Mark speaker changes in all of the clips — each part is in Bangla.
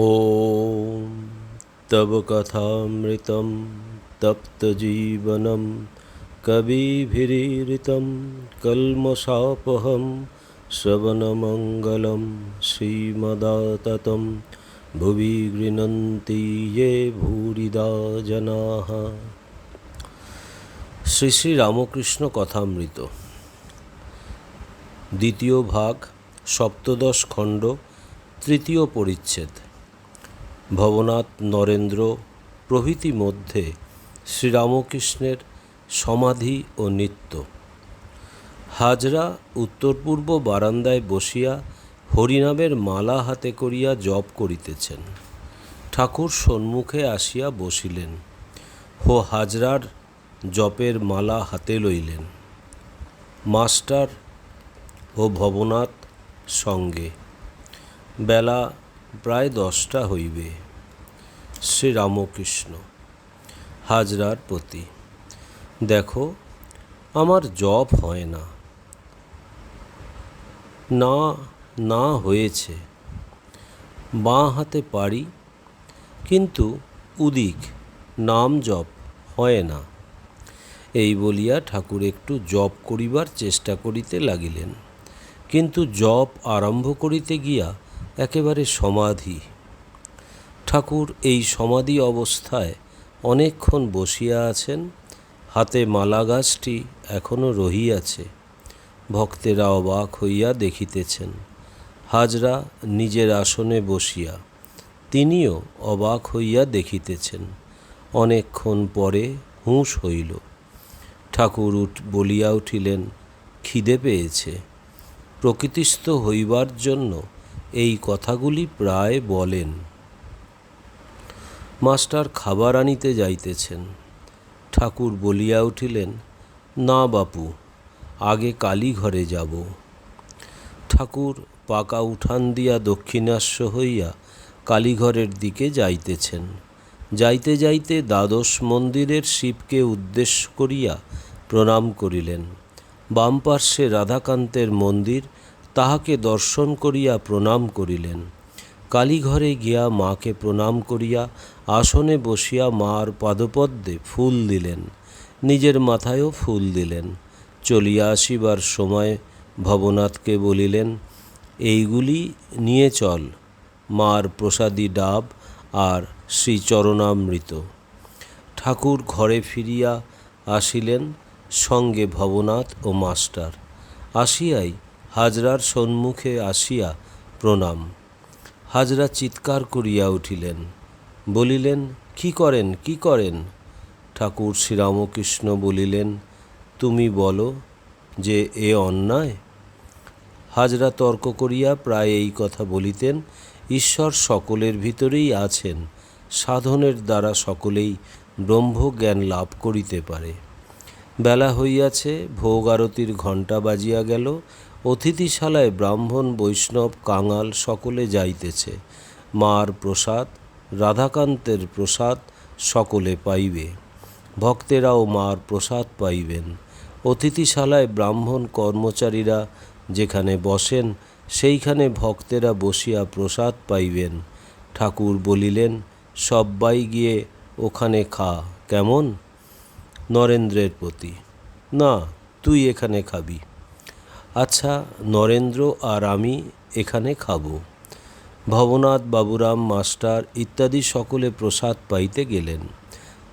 Speaker 1: ॐ तव कथामृतं तप्तजीवनं कविभिरीरितं कल्मषापहं श्रवणमङ्गलं श्रीमदाततं भुवि गृह्णन्ति ये भूरिदा जनाः শ্রী শ্রী রামকৃষ্ণ কথামৃত দ্বিতীয় ভাগ সপ্তদশ খণ্ড তৃতীয় পরিচ্ছেদ ভবনাথ নরেন্দ্র প্রভৃতি মধ্যে শ্রীরামকৃষ্ণের সমাধি ও নিত্য। হাজরা উত্তর পূর্ব বারান্দায় বসিয়া হরিনামের মালা হাতে করিয়া জপ করিতেছেন। ঠাকুর সম্মুখে আসিয়া বসিলেন। হো হাজরার জপের মালা হাতে লইলেন। মাস্টার ও ভবনাথ সঙ্গে। বেলা প্রায় দশটা হইবে। শ্রীরামকৃষ্ণ, হাজরার প্রতি দেখো, আমার জপ হয় না। না না হয়েছে। বাঁ হাতে পারি, কিন্তু উদিক, নাম জপ হয় না। এই বলিয়া ঠাকুর একটু জপ করিবার চেষ্টা করিতে লাগিলেন। কিন্তু জপ আরম্ভ করিতে গিয়া একেবারে সমাধি। ঠাকুর এই সমাধি অবস্থায় অনেকক্ষণ বসিয়া আছেন, হাতে মালা গাছটি এখনও রহিয়াছে। ভক্তেরা অবাক হইয়া দেখিতেছেন, হাজরা নিজের আসনে বসিয়া। তিনিও অবাক হইয়া দেখিতেছেন, অনেকক্ষণ পরে হুঁশ হইল। ঠাকুর উঠ বলিয়া উঠিলেন, খিদে পেয়েছে। প্রকৃতিস্থ হইবার জন্য এই কথাগুলি প্রায় বলেন। মাস্টার খাবার আনিতে যাইতেছেন। ঠাকুর বলিয়া উঠিলেন, না বাপু, আগে কালী ঘরে যাব। ঠাকুর পাকা উঠান দিয়া দক্ষিণাস্য হইয়া কালীঘরের দিকে যাইতেছেন। যাইতে যাইতে দ্বাদশ মন্দিরের শিবকে উদ্দেশ্য করিয়া প্রণাম করিলেন। বাম পার্শ্বে রাধাকান্তের মন্দির তাহাকে দর্শন করিয়া প্রণাম করিলেন। কালীঘরে গিয়া মাকে প্রণাম করিয়া আসনে বসিয়া মার পাদপদ্মে ফুল দিলেন, নিজের মাথায়ও ফুল দিলেন। চলিয়া আসিবার সময় ভবনাথকে বলিলেন, এইগুলি নিয়ে চল, মার প্রসাদী ডাব আর শ্রীচরণামৃত। ঠাকুর ঘরে ফিরিয়া আসিলেন সঙ্গে ভবনাথ ও মাস্টার। আসিয়াই হাজরার সম্মুখে আসিয়া প্রণাম। হাজরা চিৎকার করিয়া উঠিলেন, বলিলেন, কি করেন কি করেন? ঠাকুর শ্রীরামকৃষ্ণ বলিলেন, তুমি বলো যে এ অন্যায়? হাজরা তর্ক করিয়া প্রায় এই কথা বলিতেন, ঈশ্বর সকলের ভিতরেই আছেন, সাধনের দ্বারা সকলেই ব্রহ্মজ্ঞান লাভ করিতে পারে। বেলা হইয়াছে, ভোগ আরতির ঘণ্টা বাজিয়া গেল অতিথিশালায় ব্রাহ্মণ, বৈষ্ণব, কাঙাল সকলে যাইতেছে। মার প্রসাদ, রাধাকান্তের প্রসাদ সকলে পাইবে। ভক্তেরাও মার প্রসাদ পাইবেন। অতিথিশালায় ব্রাহ্মণ কর্মচারীরা যেখানে বসেন, সেইখানে ভক্তেরা বসিয়া প্রসাদ পাইবেন। ঠাকুর বলিলেন, সব্বাই গিয়ে ওখানে খা। কেমন? নরেন্দ্রের প্রতি। না, তুই এখানে খাবি। আচ্ছা নরেন্দ্র আর আমি এখানে খাব। ভবনাথ বাবুরাম, মাস্টার ইত্যাদি সকলে প্রসাদ পাইতে গেলেন।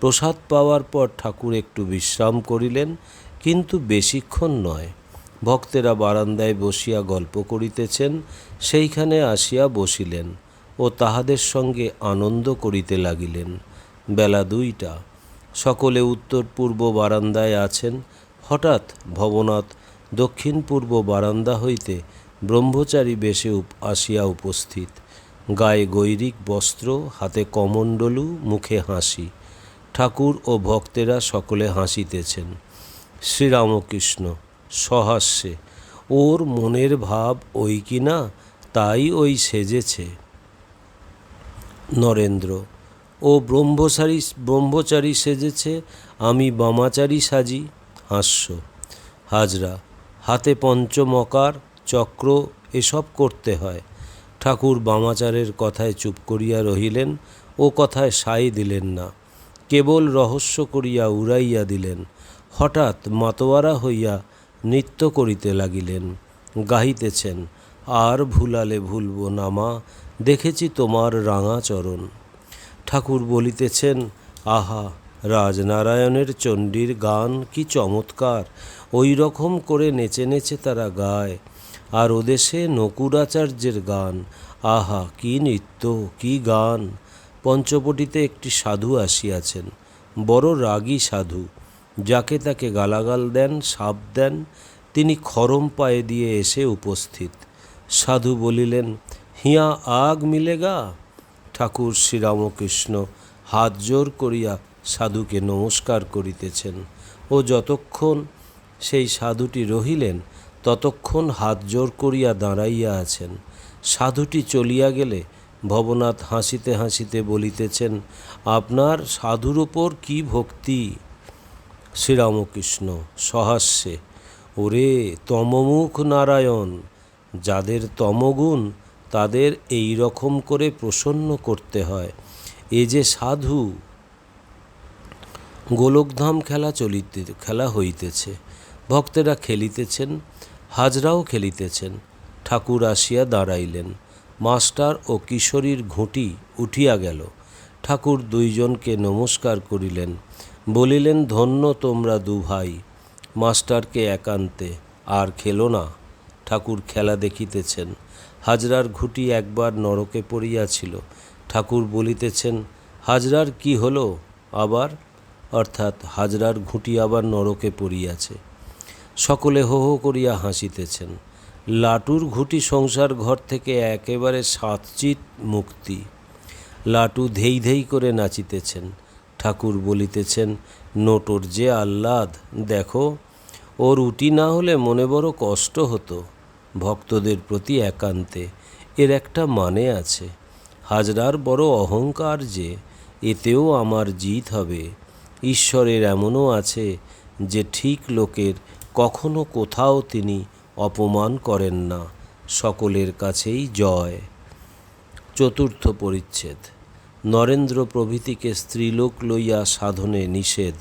Speaker 1: প্রসাদ পাওয়ার পর ঠাকুর একটু বিশ্রাম করিলেন, কিন্তু বেশিক্ষণ নয়। ভক্তেরা বারান্দায় বসিয়া গল্প করিতেছেন, সেইখানে আসিয়া বসিলেন ও তাহাদের সঙ্গে আনন্দ করিতে লাগিলেন। বেলা দুইটা। সকলে উত্তর পূর্ব বারান্দায় আছেন। হঠাৎ ভবনাথ দক্ষিণ পূর্ব বারান্দা হইতে ব্রহ্মচারী বেশে আসিয়া উপস্থিত। গায়ে গৈরিক বস্ত্র, হাতে কমণ্ডলু, মুখে হাসি। ঠাকুর ও ভক্তেরা সকলে হাসিতেছেন। শ্রীরামকৃষ্ণ, সহাস্যে, ওর মনের ভাব ওই কি না, তাই ওই সেজেছে। নরেন্দ্র, ও ব্রহ্মচারী ব্রহ্মচারী সেজেছে, আমি বামাচারী সাজি। হাস্য, হাজরা হাতে পঞ্চমকার, চক্র, এসব করতে হয়। ঠাকুর বামাচারের কথায় চুপ করিয়া রহিলেন ও কথায় সাই দিলেন না। কেবল রহস্য করিয়া উড়াইয়া দিলেন। হঠাৎ মাতোয়ারা হইয়া নৃত্য করিতে লাগিলেন। গাহিতেছেন, আর ভুলালে ভুলব না মা, দেখেছি তোমার রাঙা চরণ। ঠাকুর বলিতেছেন, আহা রাজনারায়ণের চণ্ডীর গান কি চমৎকার। ওই রকম করে নেচে নেচে তারা গায়। আর ওদেশে নকুরাচার্যের গান। আহা, কি নৃত্য, কি গান। পঞ্চবটিতে একটি সাধু আসিয়াছেন। বড় রাগী সাধু। যাকে তাকে গালাগাল দেন, সাপ দেন, তিনি খরম পায়ে দিয়ে এসে উপস্থিত। সাধু বলিলেন, হিয়া আগ মিলেগা? ঠাকুর শ্রীরামকৃষ্ণ হাত জোর করিয়া সাধুকে নমস্কার করিতেছেন। ও যতক্ষণ সেই সাধুটি রহিলেন, ততক্ষণ হাত জোর করিয়া দাঁড়াইয়া আছেন। সাধুটি চলিয়া গেলে ভবনাথ হাসিতে হাসিতে বলিতেছেন, আপনার সাধুর ওপর কি ভক্তি? শ্রীরামকৃষ্ণ, সহাস্যে, ওরে তমমুখ নারায়ণ, যাদের তমগুণ তাদের এই রকম করে প্রসন্ন করতে হয়। এ যে সাধু গোলকধাম খেলা চলিতে, খেলা হইতেছে। ভক্তেরা খেলিতেছেন, হাজরাও খেলিতেছেন। ঠাকুর আসিয়া দাঁড়াইলেন। মাস্টার ও কিশোরীর ঘুঁটি উঠিয়া গেল। ঠাকুর দুইজনকে নমস্কার করিলেন। বলিলেন, ধন্য তোমরা দু ভাই, মাস্টারকে একান্তে আর খেলো না। ঠাকুর খেলা দেখিতেছেন। হাজরার ঘুঁটি একবার নরকে পড়িয়াছিল। ঠাকুর বলিতেছেন, হাজরার কি হলো? আবার অর্থাৎ হাজরার ঘুঁটি আবার নরকে পড়িয়াছে। সকলে হো হো করিয়া হাসিতেছেন। লাটুর ঘুঁটি সংসার ঘর থেকে একেবারে সাতচিত মুক্তি। লাটু ধেই ধেই করে নাচিতেছেন। ঠাকুর বলিতেছেন, নোটর যে আহ্লাদ, দেখো ওর উটি না হলে মনে বড় কষ্ট হতো। ভক্তদের প্রতি একান্তে এর একটা মানে আছে। হাজরার বড় অহংকার যে, এতেও আমার জিত হবে। ঈশ্বরের এমনও আছে যে ঠিক লোকের কখনো কোথাও তিনি অপমান করেন না, সকলের কাছেই জয়। চতুর্থ পরিচ্ছেদ। নরেন্দ্র প্রভৃতিকে স্ত্রীলোক লইয়া সাধনে নিষেধ,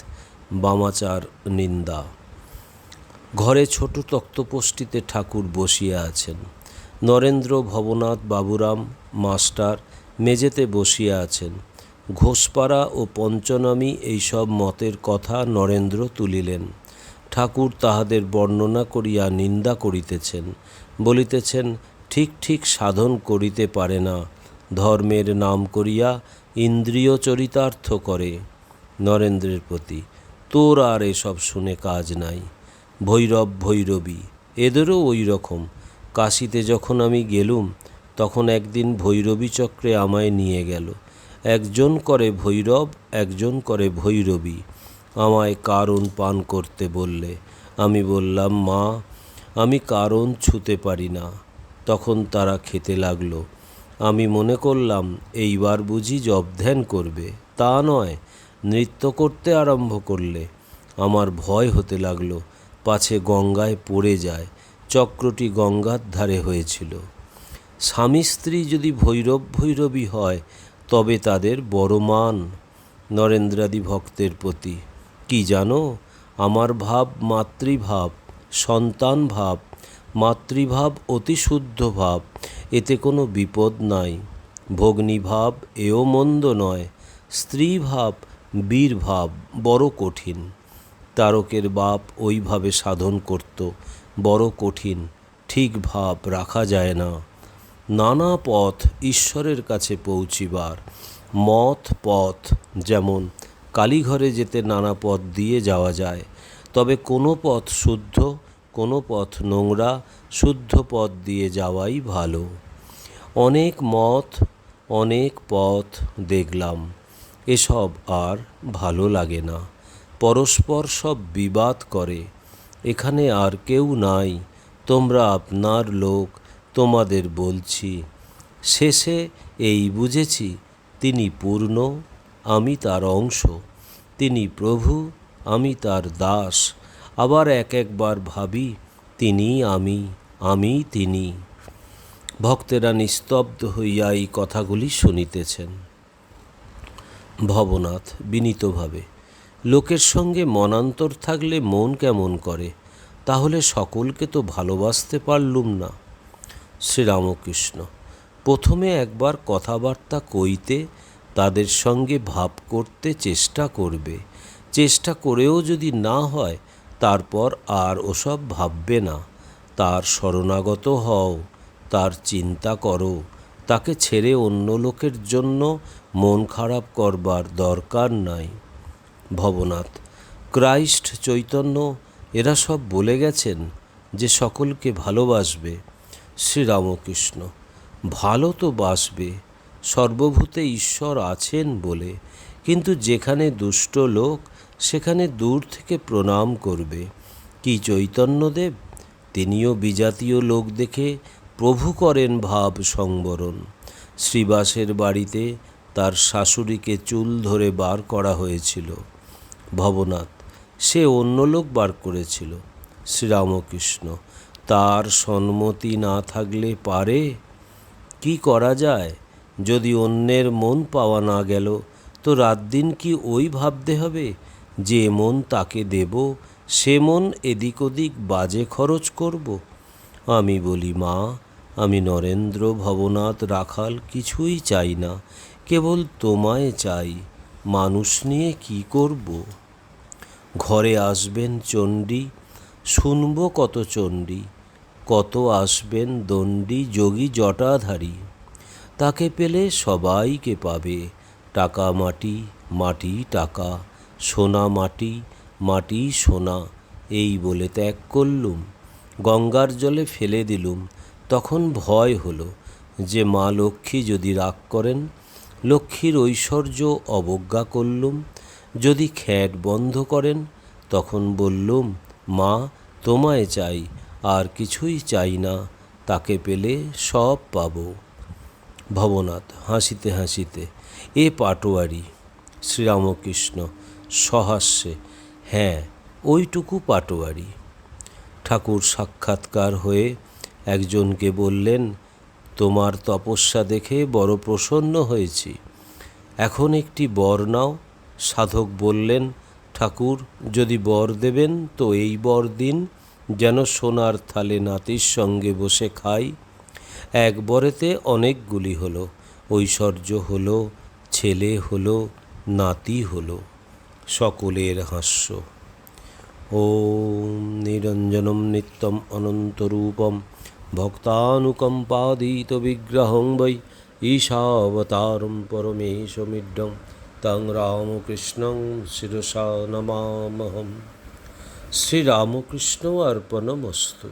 Speaker 1: বামাচার নিন্দা। ঘরে ছোট তক্তপোষ্টিতে ঠাকুর বসিয়া আছেন। নরেন্দ্র ভবনাথ বাবুরাম, মাস্টার মেজেতে বসিয়া আছেন। ঘোষপাড়া ও পঞ্চনামী এইসব মতের কথা নরেন্দ্র তুলিলেন। ঠাকুর তাহাদের বর্ণনা করিয়া নিন্দা করিতেছেন, বলিতেছেন, ঠিক ঠিক সাধন করিতে পারে না। ধর্মের নাম করিয়া ইন্দ্রিয় চরিতার্থ করে। নরেন্দ্রের প্রতি, তোর আর এসব শুনে কাজ নাই। ভৈরব, ভৈরবী, এদেরও ওই রকম। কাশিতে যখন আমি গেলুম, তখন একদিন ভৈরবী চক্রে আমায় নিয়ে গেল। একজন করে ভৈরব, একজন করে ভৈরবী। আমায় কারণ পান করতে বললে। আমি বললাম, মা, আমি কারণ ছুতে পারি না। তখন তারা খেতে লাগল। আমি মনে করলাম, এইবার বুঝি জব ধ্যান করবে। তা নয়, নৃত্য করতে আরম্ভ করলে। আমার ভয় হতে লাগল, পাছে গঙ্গায় পড়ে যায়। চক্রটি গঙ্গার ধারে হয়েছিল। স্বামী স্ত্রী যদি ভৈরব ভৈরবী হয় তবে তাদের বড় মান নরেন্দ্রাদি ভক্তের প্রতি। কি জানো? আমার ভাব মাতৃভাব, সন্তান ভাব, মাতৃভাব অতি শুদ্ধ ভাব, এতে কোনো বিপদ নাই। ভগ্নী ভাব এও মন্দ নয়, স্ত্রী ভাব বীর ভাব বড় কঠিন। তারকের বাপ ওইভাবে সাধন করত, বড় কঠিন, ঠিক ভাব রাখা যায় না। নানা পথ ঈশ্বরের কাছে পৌঁছিবার। মথ পথ যেমন কালীঘরে যেতে নানা পথ দিয়ে যাওয়া যায়, তবে কোনো পথ শুদ্ধ, কোনো পথ নোংরা, শুদ্ধ পথ দিয়ে যাওয়াই ভালো। অনেক মত, অনেক পথ দেখলাম, এসব আর ভালো লাগে না। পরস্পর সব বিবাদ করে, এখানে আর কেউ নাই, তোমরা আপনার লোক তোমাদের বলছি, শেষে এই বুঝেছি তিনি পূর্ণ, আমি তার অংশ, তিনি প্রভু, আমি তার দাস, আবার এক একবার ভাবি, তিনি আমি আমি তিনি। ভক্তেরা নিস্তব্ধ হইয়া এই কথাগুলি শুনিতেছেন। ভবনাথ, বিনীতভাবে, লোকের সঙ্গে মনান্তর থাকলে মন কেমন করে? তাহলে সকলকে তো ভালোবাসতে পারলুম না। শ্রীরামকৃষ্ণ। প্রথমে একবার কথাবার্তা কইতে তাদের সঙ্গে ভাব করতে চেষ্টা করবে। চেষ্টা করেও যদি না হয়, তারপর আর ওসব ভাববে না। তার শরণাগত হও, তার চিন্তা করো। তাকে ছেড়ে অন্য লোকের জন্য মন খারাপ করবার দরকার নাই। ভবনাথ, ক্রাইস্ট চৈতন্য, এরা সব বলে গেছেন যে সকলকে ভালোবাসবে। শ্রীরামকৃষ্ণ, ভালো তো বাসবে, সর্বভূতে ঈশ্বর আছেন বলে, কিন্তু যেখানে দুষ্ট লোক, সেখানে দূর থেকে প্রণাম করবে। কি চৈতন্যদেব? তিনিও বিজাতীয় লোক দেখে প্রভু করেন ভাব সংবরণ। শ্রীবাসের বাড়িতে তার শাশুড়িকে চুল ধরে বার করা হয়েছিল। ভবনাথ, সে অন্য লোক বার করেছিল। শ্রীরামকৃষ্ণ তার সম্মতি না থাকলে পারে? কি করা যায়? যদি অন্যের মন পাওয়া না গেল, তো রাত দিন কি ওই ভাবতে হবে? যে মন তাকে দেব, সে মন এদিক ওদিক বাজে খরচ করব। আমি বলি, মা, আমি নরেন্দ্র ভবনাথ রাখাল কিছুই চাই না, কেবল তোমায় চাই। মানুষ নিয়ে কি করব? ঘরে আসবেন চণ্ডী শুনব কত চণ্ডী, কত আসবেন দণ্ডী যোগী জটাধারী। তাকে পেলে সবাইকে পাবে, টাকা মাটি মাটি টাকা, সোনা মাটি মাটি সোনা, এই বলে ত্যাগ করলুম। গঙ্গার জলে ফেলে দিলুম, তখন ভয় হলো যে মা লক্ষ্মী যদি রাগ করেন, লক্ষ্মীর ঐশ্বর্য অবজ্ঞা করলুম। যদি খ্যাট বন্ধ করেন, তখন বললুম মা, তোমায় চাই, আর কিছুই চাই না, তাকে পেলে সব পাবো। ভবনাথ, হাসিতে হাসিতে, এ পাটোয়ারি, শ্রীরামকৃষ্ণ, সহাস্যে হ্যাঁ ওইটুকু পাটোয়ারি। ঠাকুর সাক্ষাৎকার হয়ে একজনকে বললেন, তোমার তপস্যা দেখে বড় প্রসন্ন হয়েছি। এখন একটি বর নাও। সাধক বললেন ঠাকুর, যদি বর দেবেন তো এই বর দিন, যেন সোনার থালে নাতির সঙ্গে বসে খাই। এক বরেতে অনেকগুলি হলো, ঐশ্বর্য হলো, ছেলে হলো, নাতি হলো, সকলের হাস্য। ওম নিরঞ্জনম নিত্যম অনন্তরূপম, ভক্তানুকম্পাদিত বিগ্রহং বৈ, ঈশাবতারম পরমেশমিড্ডং তং রামকৃষ্ণং শিরসা নমামহম। শ্রীরামকৃষ্ণ অর্পণমস্তু।